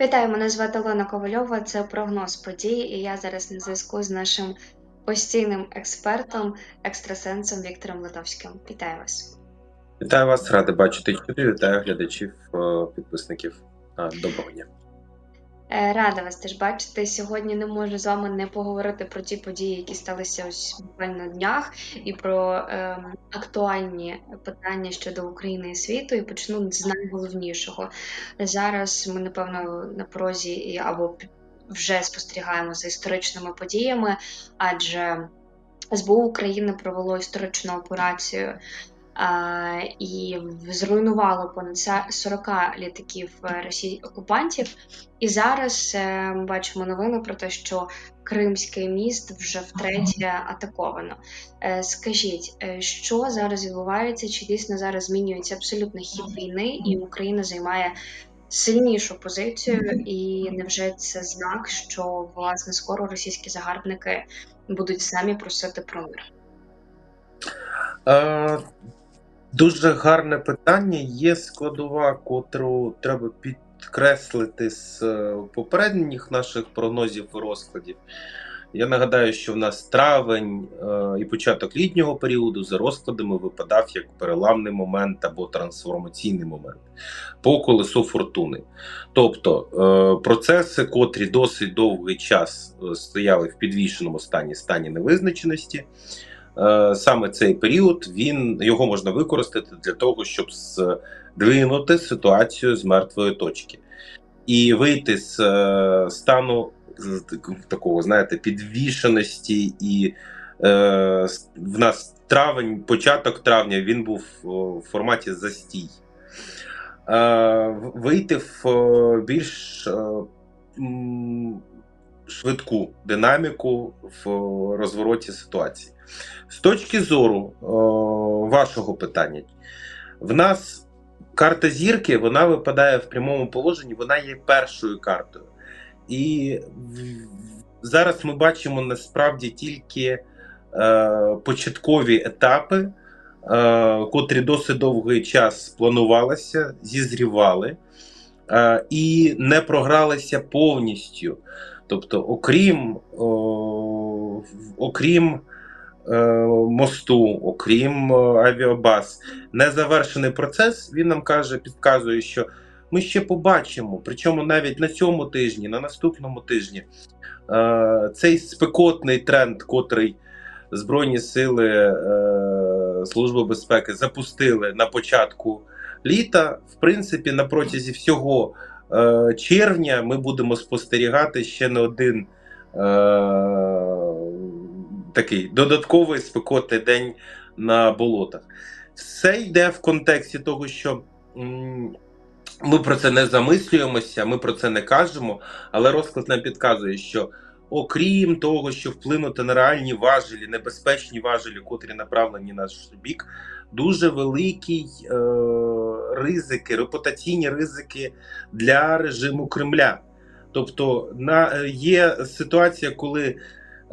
Вітаю, мене звати Олена Ковальова. Це прогноз подій, і я зараз на зв'язку з нашим постійним експертом, екстрасенсом Віктором Литовським. Вітаю вас. Вітаю вас, радий бачити. Вітаю глядачів, підписників. Доброго дня. Е, Рада вас теж бачити. Сьогодні не можу з вами не поговорити про ті події, які сталися ось буквально днях, і про ем, актуальні питання щодо України і світу. І почну з найголовнішого. Зараз ми, напевно, на порозі або вже спостерігаємо за історичними подіями, адже СБУ України провело історичну операцію. І зруйнувало понад ся- 40 літаків е, росій окупантів. І зараз е, ми бачимо новини про те, що Кримський міст вже втретє атаковано. Е, Скажіть, що зараз відбувається? Чи дійсно зараз змінюється абсолютно хід війни, і Україна займає сильнішу позицію? І невже це знак, що власне скоро російські загарбники будуть самі просити про мир? Дуже гарне питання. Є складова, котру треба підкреслити з е, попередніх наших прогнозів і розкладів. Я нагадаю, що в нас травень е, і початок літнього періоду за розкладами випадав як переламний момент або трансформаційний момент по колесу фортуни. Тобто е, процеси, котрі досить довгий час стояли в підвішеному стані, стані невизначеності. Е, Саме цей період він його можна використати для того, щоб здвинути ситуацію з мертвої точки і вийти з е, стану такого, знаєте, підвішеності, і е, в нас травень, початок травня він був в форматі застій. Вийти в більш швидку динаміку в розвороті ситуації. З точки зору о, вашого питання, в нас карта зірки вона випадає в прямому положенні, вона є першою картою. І зараз ми бачимо насправді тільки е, початкові етапи, е, котрі досить довгий час планувалися, зізрівали е, і не програлися повністю. Тобто, окрім, окрім е, мосту, окрім авіабаз, незавершений процес, він нам каже, підказує, що ми ще побачимо. Причому навіть на цьому тижні, на наступному тижні, е, цей спекотний тренд, котрий Збройні сили е, Служби безпеки запустили на початку літа, в принципі, на протязі всього червня ми будемо спостерігати ще не один е, такий додатковий спекотний день на болотах. Все йде в контексті того, що ми про це не замислюємося, ми про це не кажемо, але розклад нам підказує, що окрім того, що вплинути на реальні важелі, небезпечні важелі, котрі направлені на наш бік, дуже великі е, ризики, репутаційні ризики для режиму Кремля. Тобто, на, є ситуація, коли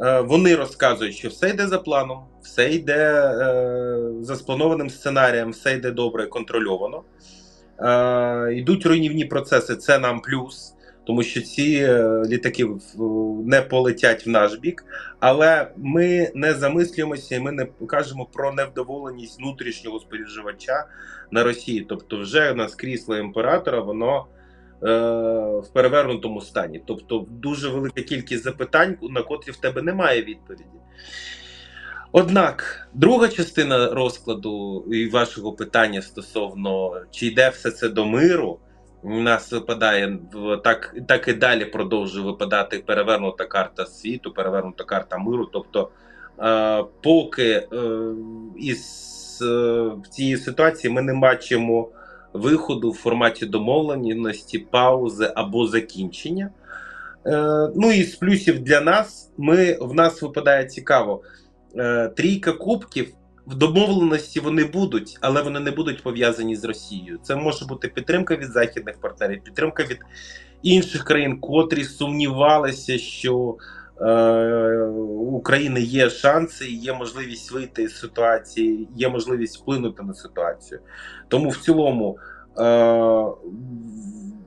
е, вони розказують, що все йде за планом, все йде е, за спланованим сценарієм, все йде добре, контрольовано. Е, йдуть руйнівні процеси, це нам плюс, тому що ці е, літаки не полетять в наш бік. Але ми не замислюємося і ми не кажемо про невдоволеність внутрішнього споживача на Росії. Тобто, вже нас крісло імператора, воно е, в перевернутому стані. Тобто, дуже велика кількість запитань, на котрі в тебе немає відповіді. Однак, друга частина розкладу і вашого питання стосовно чи йде все це до миру, у нас випадає так, так і далі продовжує випадати перевернута карта світу, перевернута карта миру. Тобто, е, поки е, із е, цієї ситуації ми не бачимо виходу в форматі домовленості, паузи або закінчення. Е, ну і з плюсів для нас ми в нас випадає цікаво. Е, трійка кубків домовленості вони будуть, але вони не будуть пов'язані з Росією. Це може бути підтримка від західних партнерів, підтримка від інших країн, котрі сумнівалися, що е, України є шанси, є можливість вийти з ситуації, є можливість вплинути на ситуацію. Тому в цілому е,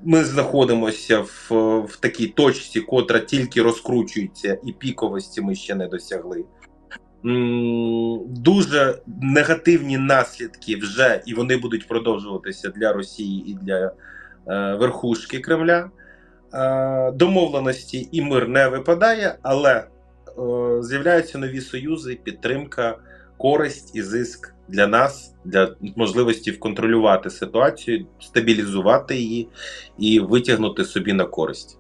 ми знаходимося в, в такій точці, котра тільки розкручується, і піковості ми ще не досягли. Дуже негативні наслідки вже, і вони будуть продовжуватися для Росії і для е, верхушки Кремля. Е, домовленості і мир не випадає, але е, з'являються нові союзи, підтримка, користь і зиск для нас, для можливості контролювати ситуацію, стабілізувати її і витягнути собі на користь.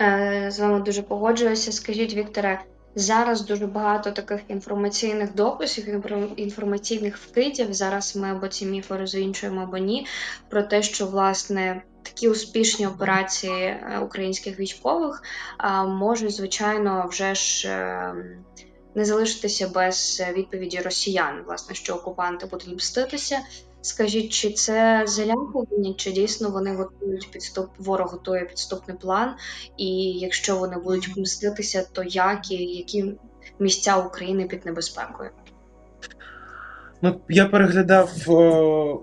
Е, З вами дуже погоджуюся. Скажіть, Вікторе, зараз дуже багато таких інформаційних дописів, інфор- інформаційних вкидів. Зараз ми або ці міфи розвінчуємо, або ні. Про те, що власне такі успішні операції е, українських військових можуть, звичайно, вже ж. е, Не залишитися без відповіді росіян, власне, що окупанти будуть мститися. Скажіть, чи це залякування, чи дійсно вони готують підступ, ворог готує підступний план, і якщо вони будуть мститися, то як і які місця України під небезпекою? Ну, я переглядав о,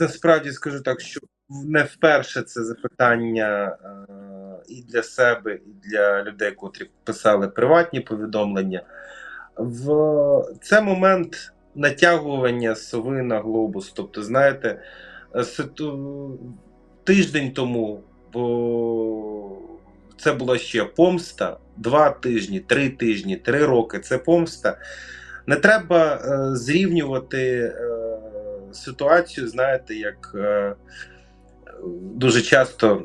насправді скажу так, що не вперше це запитання е, і для себе, і для людей, котрі писали приватні повідомлення. В це момент натягування сови на глобус. Тобто, знаєте, е, тиждень тому, бо це була ще помста, два тижні, три тижні, три роки це помста. Не треба е, зрівнювати е, ситуацію, знаєте, як дуже часто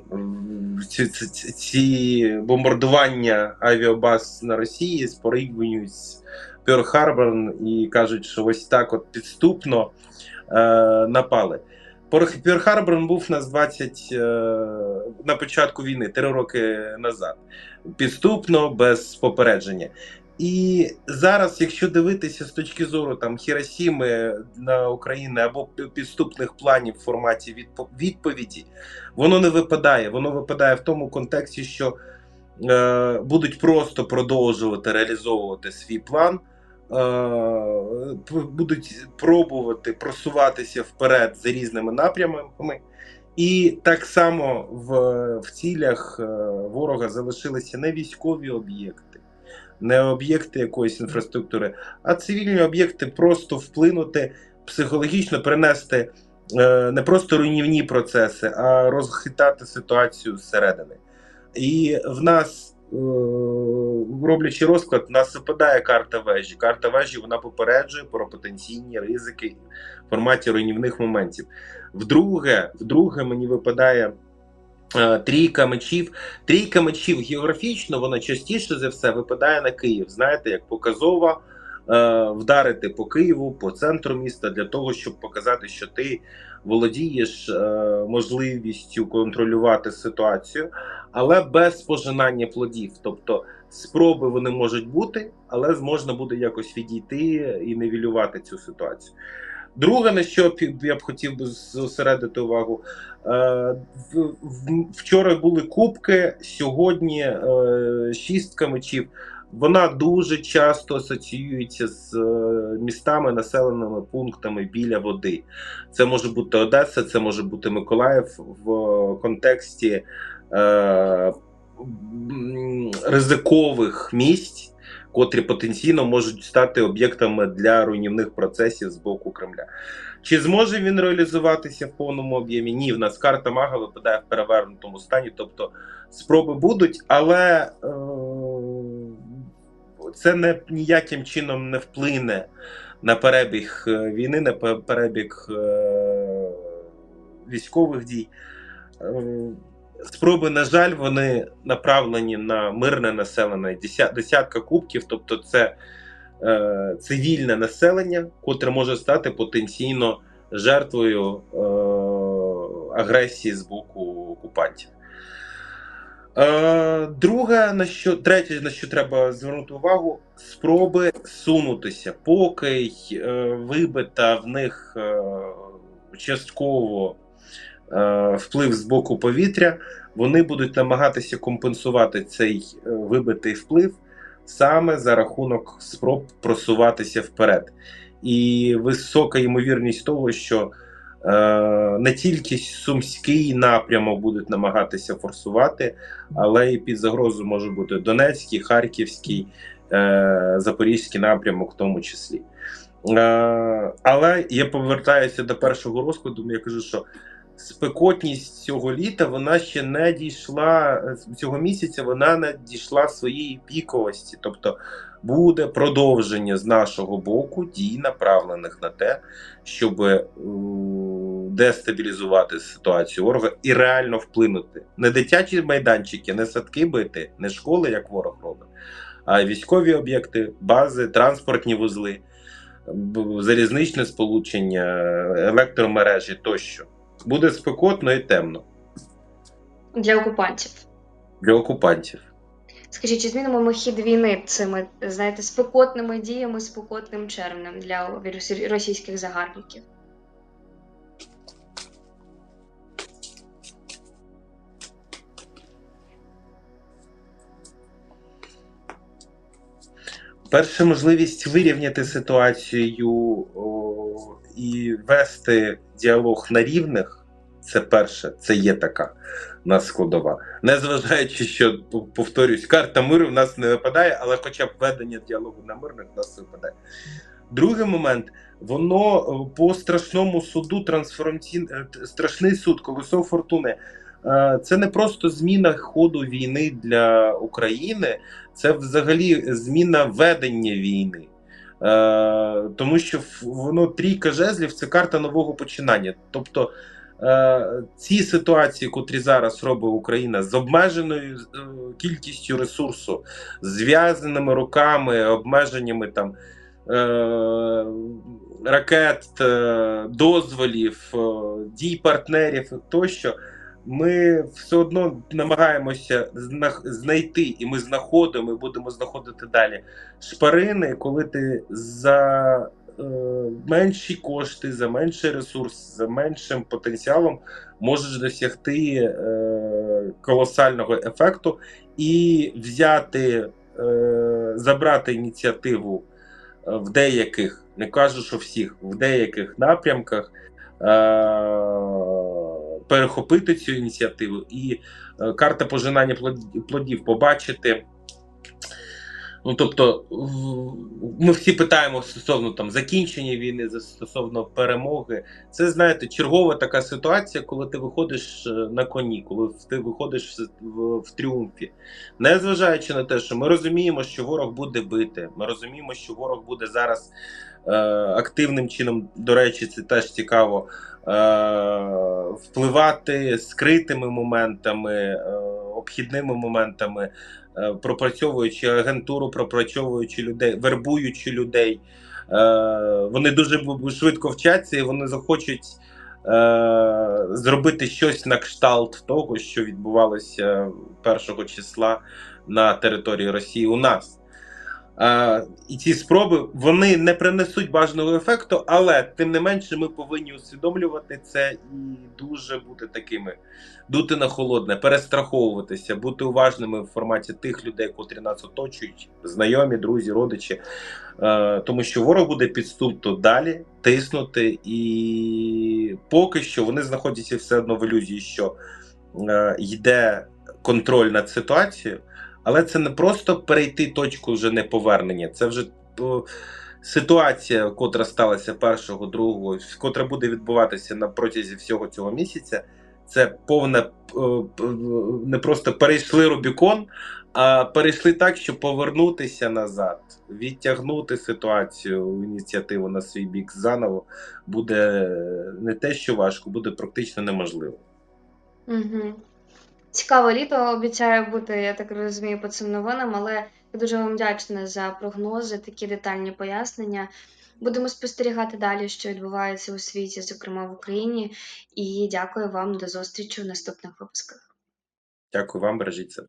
ці, ці, ці- бомбардування авіабаз на Росії порівнюють з Пьорл-Харбор і кажуть, що ось так от підступно е, напали. Пьорл-Харбор був у нас 20 е, на початку війни, три роки назад. Підступно, без попередження. І зараз, якщо дивитися з точки зору там Хіросіми на Україну або підступних планів в форматі відповіді, воно не випадає. Воно випадає в тому контексті, що е, будуть просто продовжувати реалізовувати свій план, е, будуть пробувати просуватися вперед за різними напрямами. І так само в, в цілях е, ворога залишилися не військові об'єкти, не об'єкти якоїсь інфраструктури, а цивільні об'єкти просто вплинути психологічно, принести е, не просто руйнівні процеси, а розхитати ситуацію зсередини. І в нас, е, роблячи розклад, в нас випадає карта вежі. Карта вежі вона попереджує про потенційні ризики в форматі руйнівних моментів. Вдруге, вдруге мені випадає трійка мечів. Трійка мечів географічно вона частіше за все випадає на Київ. Знаєте, як показова е, вдарити по Києву, по центру міста для того, щоб показати, що ти володієш е, можливістю контролювати ситуацію, але без пожинання плодів. Тобто спроби вони можуть бути, але можна буде якось відійти і нівелювати цю ситуацію. Друге, на що я б хотів би зосередити увагу, е, вчора були кубки, сьогодні е, шістка мечів. Вона дуже часто асоціюється з е, містами, населеними пунктами біля води. Це може бути Одеса, це може бути Миколаїв в контексті ризикових місць котрі потенційно можуть стати об'єктами для руйнівних процесів з боку Кремля. Чи зможе він реалізуватися в повному об'ємі? Ні, в нас карта Мага випадає в перевернутому стані, тобто спроби будуть, але е- це не ніяким чином не вплине на перебіг е, війни, на перебіг е- військових дій. Е, Спроби, на жаль, вони направлені на мирне населення. Десятка кубків, тобто це е, цивільне населення, котре може стати потенційно жертвою е, агресії з боку окупантів. Е, друге, на що третє, на що треба звернути увагу, спроби сунутися, поки е, вибита в них е, частково вплив з боку повітря, вони будуть намагатися компенсувати цей е, вибитий вплив саме за рахунок спроб просуватися вперед. І висока ймовірність того, що Е, Не тільки Сумський напрямок будуть намагатися форсувати, але і під загрозу може бути Донецький, Харківський, е, Запорізький напрямок, в тому числі. Е, Але я повертаюся до першого розкладу. Я кажу, що спекотність цього літа вона ще не дійшла цього місяця. Вона не дійшла своєї піковості, тобто буде продовження з нашого боку дій, направлених на те, щоб е, дестабілізувати ситуацію ворога і реально вплинути. Не дитячі майданчики, не садки бити, не школи, як ворог робить, а військові об'єкти, бази, транспортні вузли, залізничне сполучення, електромережі тощо. Буде спекотно і темно Для окупантів. для окупантів. Скажіть, чи змінимо ми хід війни цими, знаєте, спекотними діями, спекотним червнем для російських загарбників? Перша можливість вирівняти ситуацію і вести діалог на рівних. Це перше, це є така у нас складова. Незважаючи, що повторюсь, карта миру в нас не випадає, але хоча б ведення діалогу на мирних в нас випадає. Другий момент, воно е, по страшному суду, трансформаційний страшний суд, колесо фортуни. е, Це не просто зміна ходу війни для України, це взагалі зміна ведення війни. Е, тому що воно трійка жезлів це карта нового починання. Тобто е, ці ситуації, котрі зараз робить Україна з обмеженою е, кількістю ресурсу, зв'язаними руками, обмеженнями там. Ракет, дозволів, дій партнерів тощо, ми все одно намагаємося знайти, і ми знаходимо, і будемо знаходити далі шпарини, коли ти за е, менші кошти, за менший ресурс, за меншим потенціалом можеш досягти е, колосального ефекту і взяти, е, забрати ініціативу е, в деяких, не кажу, що всіх, в деяких напрямках. Е, перехопити цю ініціативу і е, карта пожинання плодів побачити. Ну, тобто, ми всі питаємо стосовно там закінчення війни, стосовно перемоги. Це знаєте, чергова така ситуація, коли ти виходиш е, на коні, коли ти виходиш в, в, тріумфі. Незважаючи на те, що ми розуміємо, що ворог буде бити, ми розуміємо, що ворог буде зараз активним чином, до речі, це теж цікаво. Е, впливати скритими моментами, е, обхідними моментами, е, пропрацьовуючи агентуру, пропрацьовуючи людей, вербуючи людей. Е, Вони дуже швидко вчаться і вони захочуть е, зробити щось на кшталт того, що відбувалося першого числа на території Росії у нас. І ці спроби вони не принесуть бажаного ефекту, але тим не менше ми повинні усвідомлювати це і дуже бути такими, дути на холодне, перестраховуватися, бути уважними в форматі тих людей, котрі нас оточують, знайомі, друзі, родичі. Тому що ворог буде підступно далі тиснути, і поки що вони знаходяться все одно в ілюзії, що йде контроль над ситуацією. Але це не просто перейти точку вже неповернення, це вже ситуація, котра сталася першого, другого, котра буде відбуватися на протязі всього цього місяця. Це повне не просто перейшли Рубікон, а перейшли так, щоб повернутися назад, відтягнути ситуацію, ініціативу на свій бік заново буде не те, що важко, буде практично неможливо. Угу. Цікаве літо обіцяє бути, я так розумію, по цим новинам, але я дуже вам вдячна за прогнози, такі детальні пояснення. Будемо спостерігати далі, що відбувається у світі, зокрема в Україні. І дякую вам до зустрічі в наступних випусках. Дякую вам, бережіть себе.